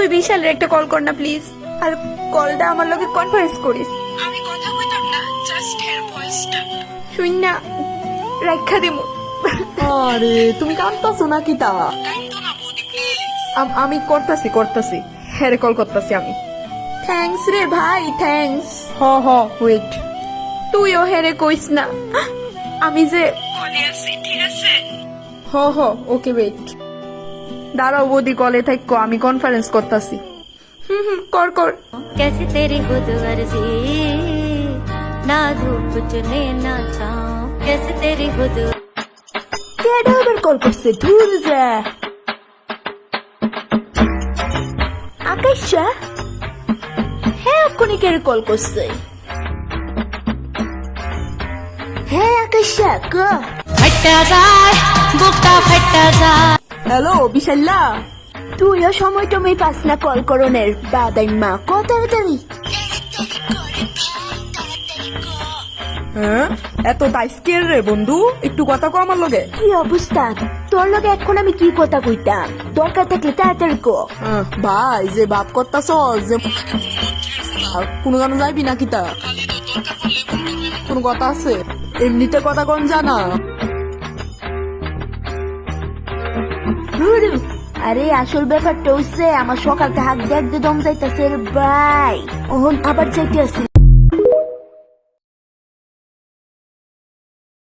তুই বিশালের একটা কল কর না প্লিজ আর কলটা আমার লগে কনফারেন্স করিস। আমি কথা কইতাম না জাস্ট হেয়ার ভয়েসটা শুন না রাখা দেবো আরে তুমি কাঁদতাছো নাকি তা? আমি করতাছি করতাছি। হ্যাঁ কল করতাছি আমি। থ্যাঙ্কস রে ভাই থ্যাঙ্কস হ হ ওয়েট তুইও হেরে কইস না। আমি যে কলে আছি ঠিক আছে। হ হ ওকে ওয়েট দাঁড়াও বৌদি কলে থাকো আমি কনফারেন্স করতাছি হুম হুম কর কর कैसी तेरी खुद गर्जी ना धूप चुने ना छाओ कैसे तेरी खुद কেডা আবার কল করছে দূর যা আকাশা হ্যাঁ এক্ষুনি কে কল করছে হ্যাঁ আকাশা ক फटा যায় বুকটা ফটা যায় হ্যালো বিশাল্লা তুইও সময় টময় পাস না কল করনের বাদাই মা। কত তাড়াতাড়ি? হ্যাঁ? এত রে বন্ধু? একটু কথা কো আমার লগে। কি অবস্থা? তোর লগে এখন আমি কি কথা কইতাম? দরকার থাকলে তাড়াতাড়ি কো। হ্যাঁ, ভাই যে বাপ করতাছ যে আর কোনো গান যাইবি নাকি তা? কোনো কথা আছে? এমনিতে কথা কোন জানা। আরে আসল ব্যাপারটা হচ্ছে আমার সকালতে হাত দেখতে দম যাইতাছে ভাই। ওহন আবার চাইতে আছে